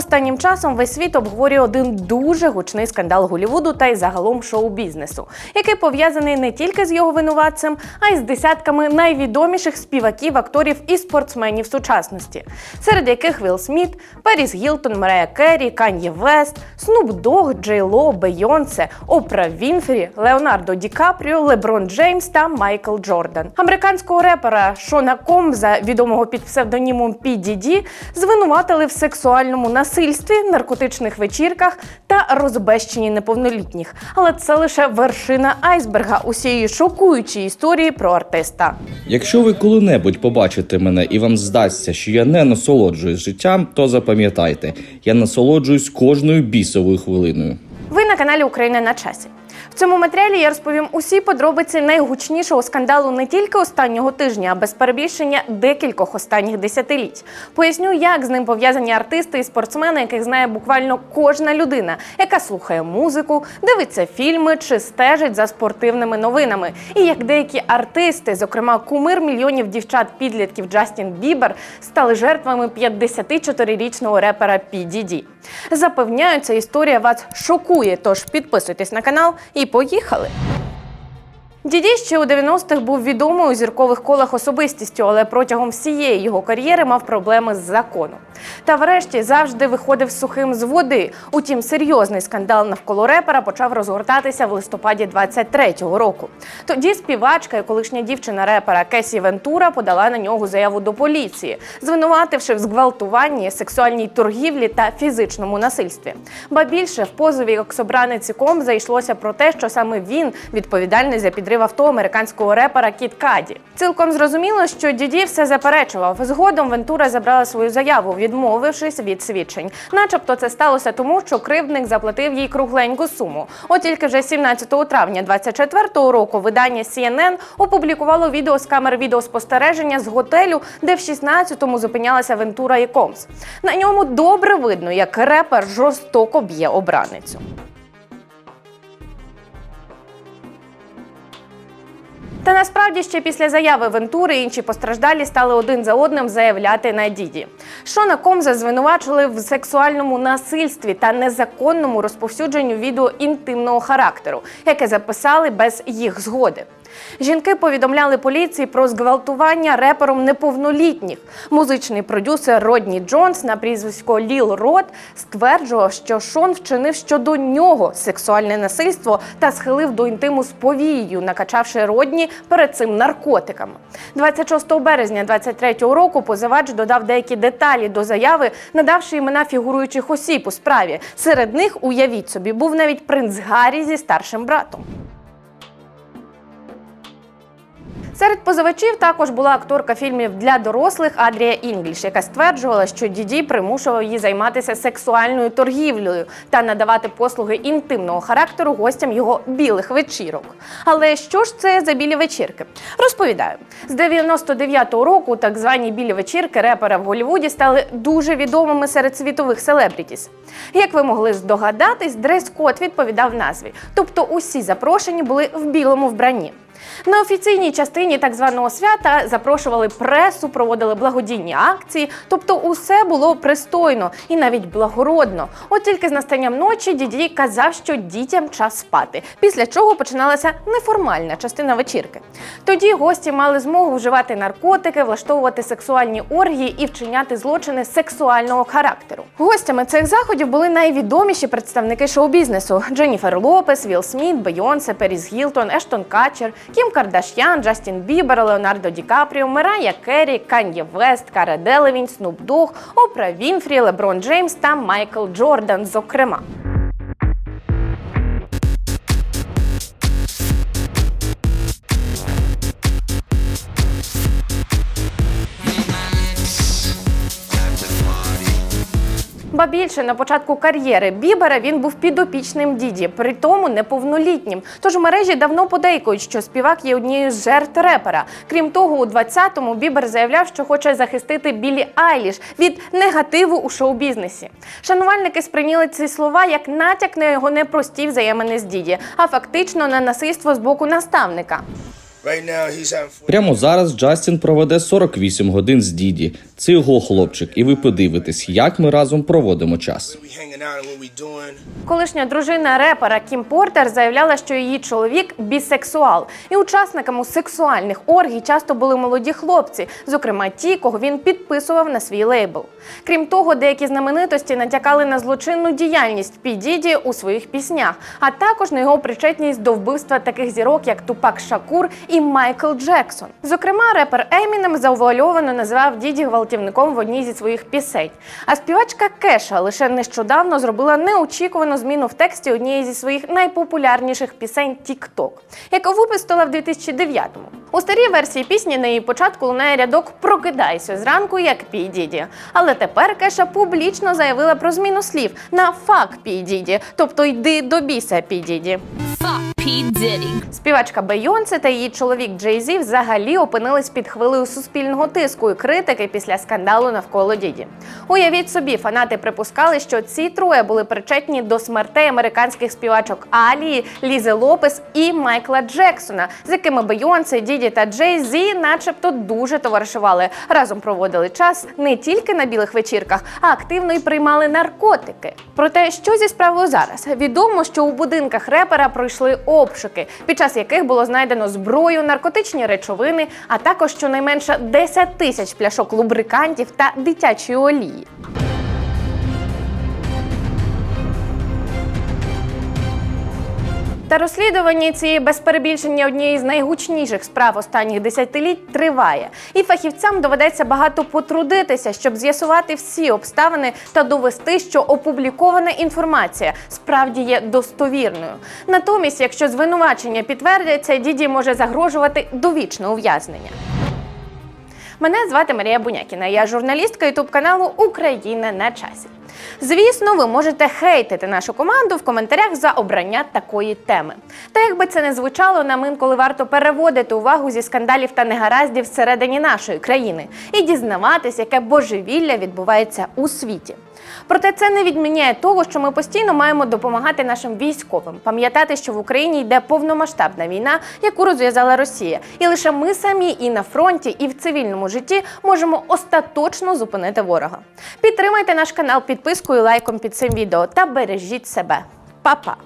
Останнім часом весь світ обговорює один дуже гучний скандал Голівуду та й загалом шоу-бізнесу, який пов'язаний не тільки з його винуватцем, а й з десятками найвідоміших співаків, акторів і спортсменів сучасності, серед яких Вілл Сміт, Періс Гілтон, Мерея Керрі, Кан'є Вест, Снуп Дог, Джей Ло, Бейонсе, Опра Вінфрі, Леонардо Ді Капріо, Леброн Джеймс та Майкл Джордан. Американського репера Шона Комза, відомого під псевдонімом PDD, звинуватили в сексуальному насильстві, наркотичних вечірках та розбещенні неповнолітніх. Але це лише вершина айсберга усієї шокуючої історії про артиста. Якщо ви коли-небудь побачите мене і вам здасться, що я не насолоджуюсь життям, то запам'ятайте, я насолоджуюсь кожною бісовою хвилиною. Ви на каналі Україна на часі. В цьому матеріалі я розповім усі подробиці найгучнішого скандалу не тільки останнього тижня, а без перебільшення декількох останніх десятиліть. Поясню, як з ним пов'язані артисти і спортсмени, яких знає буквально кожна людина, яка слухає музику, дивиться фільми чи стежить за спортивними новинами. І як деякі артисти, зокрема кумир мільйонів дівчат-підлітків Джастін Бібер, стали жертвами 54-річного репера PDD. Запевняю, ця історія вас шокує, тож підписуйтесь на канал і поїхали. Діді ще у 90-х був відомою у зіркових колах особистістю, але протягом всієї його кар'єри мав проблеми з законом. Та врешті завжди виходив сухим з води. Утім, серйозний скандал навколо репера почав розгортатися в листопаді 23-го року. Тоді співачка і колишня дівчина репера Кесі Вентура подала на нього заяву до поліції, звинувативши в зґвалтуванні, сексуальній торгівлі та фізичному насильстві. Ба більше в позові оксобраниці Ком зайшлося про те, що саме він відповідальний за підрив авто американського репера Кіт Каді. Цілком зрозуміло, що діді все заперечував. Згодом Вентура забрала свою заяву, відмовившись від свідчень. Начебто це сталося тому, що кривдник заплатив їй кругленьку суму. От тільки вже 17 травня 24-го року видання CNN опублікувало відео з камер відеоспостереження з готелю, де в 16-му зупинялася Вентура і Комс. На ньому добре видно, як репер жорстоко б'є обраницю. Та насправді ще після заяви Вентури інші постраждалі стали один за одним заявляти на діді. Шона Комза звинувачили в сексуальному насильстві та незаконному розповсюдженню відео інтимного характеру, яке записали без їх згоди. Жінки повідомляли поліції про зґвалтування репером неповнолітніх. Музичний продюсер Родні Джонс на прізвисько Ліл Рот стверджував, що Шон вчинив щодо нього сексуальне насильство та схилив до інтиму з повією, накачавши Родні перед цим наркотиками. 26 березня 23-го року позивач додав деякі деталі до заяви, надавши імена фігуруючих осіб у справі. Серед них, уявіть собі, був навіть принц Гаррі зі старшим братом. Серед позивачів також була акторка фільмів для дорослих Адрія Інгліш, яка стверджувала, що діді примушував її займатися сексуальною торгівлею та надавати послуги інтимного характеру гостям його білих вечірок. Але що ж це за білі вечірки? Розповідаю, з 99-го року так звані білі вечірки репера в Голлівуді стали дуже відомими серед світових селебрітіс. Як ви могли здогадатись, дрес-код відповідав назві, тобто усі запрошені були в білому вбранні. На офіційній частині так званого свята запрошували пресу, проводили благодійні акції, тобто усе було пристойно і навіть благородно. От тільки з настанням ночі дідій казав, що дітям час спати, після чого починалася неформальна частина вечірки. Тоді гості мали змогу вживати наркотики, влаштовувати сексуальні оргії і вчиняти злочини сексуального характеру. Гостями цих заходів були найвідоміші представники шоу-бізнесу: Дженніфер Лопес, Вілл Сміт, Бейонсе, Періс Гілтон, Ештон Качер, Кім Кардашян, Джастін Бібер, Леонардо Ді Капріо, Мерая Керрі, Кан'є Вест, Кара Делевінь, Снуп Дух, Опра Вінфрі, Леброн Джеймс та Майкл Джордан, зокрема. Ба більше на початку кар'єри Бібера він був підопічним діді, при тому неповнолітнім. Тож в мережі давно подейкують, що співак є однією з жертв репера. Крім того, у 20-му Бібер заявляв, що хоче захистити Білі Айліш від негативу у шоу-бізнесі. Шанувальники сприйняли ці слова як натяк на його непрості взаємини з діді, а фактично на насильство з боку наставника. Прямо зараз Джастін проведе 48 годин з Діді. Це його хлопчик, і ви подивитесь, як ми разом проводимо час. Колишня дружина репера Кім Портер заявляла, що її чоловік бісексуал, і учасниками сексуальних оргій часто були молоді хлопці, зокрема ті, кого він підписував на свій лейбл. Крім того, деякі знаменитості натякали на злочинну діяльність Пі Діді у своїх піснях, а також на його причетність до вбивства таких зірок, як Тупак Шакур і Майкл Джексон. Зокрема, репер Емінем завуальовано називав Діді гвалтівником в одній зі своїх пісень. А співачка Кеша лише нещодавно зробила неочікувану зміну в тексті однієї зі своїх найпопулярніших пісень TikTok, яка випустила в 2009-му. У старій версії пісні на її початку лунає рядок Прокидайся зранку, як Пі Діді. Але тепер Кеша публічно заявила про зміну слів на фак Пі Діді, тобто йди до біса Пі Діді. Співачка Бейонсе та її чоловік Джей Зі взагалі опинились під хвилею суспільного тиску і критики після скандалу навколо діді. Уявіть собі, фанати припускали, що ці троє були причетні до смертей американських співачок Алії, Лізи Лопес і Майкла Джексона, з якими Бейонсе, Діді та Джей Зі, начебто, дуже товаришували. Разом проводили час не тільки на білих вечірках, а активно й приймали наркотики. Проте, що зі справою зараз? Відомо, що у будинках репера пройшли обшуки, під час яких було знайдено зброю, наркотичні речовини, а також щонайменше 10 тисяч пляшок лубрикантів та дитячої олії. Та розслідування цієї без перебільшення однієї з найгучніших справ останніх десятиліть триває, і фахівцям доведеться багато потрудитися, щоб з'ясувати всі обставини та довести, що опублікована інформація справді є достовірною. Натомість, якщо звинувачення підтвердяться, діді може загрожувати довічне ув'язнення. Мене звати Марія Бунякіна. Я журналістка ютуб каналу Україна на часі. Звісно, ви можете хейтити нашу команду в коментарях за обрання такої теми. Та якби це не звучало, нам інколи варто переводити увагу зі скандалів та негараздів всередині нашої країни і дізнаватись, яке божевілля відбувається у світі. Проте це не відміняє того, що ми постійно маємо допомагати нашим військовим, пам'ятати, що в Україні йде повномасштабна війна, яку розв'язала Росія, і лише ми самі і на фронті, і в цивільному житті можемо остаточно зупинити ворога. Підтримайте наш канал підпискою, лайком під цим відео та бережіть себе. Па-па!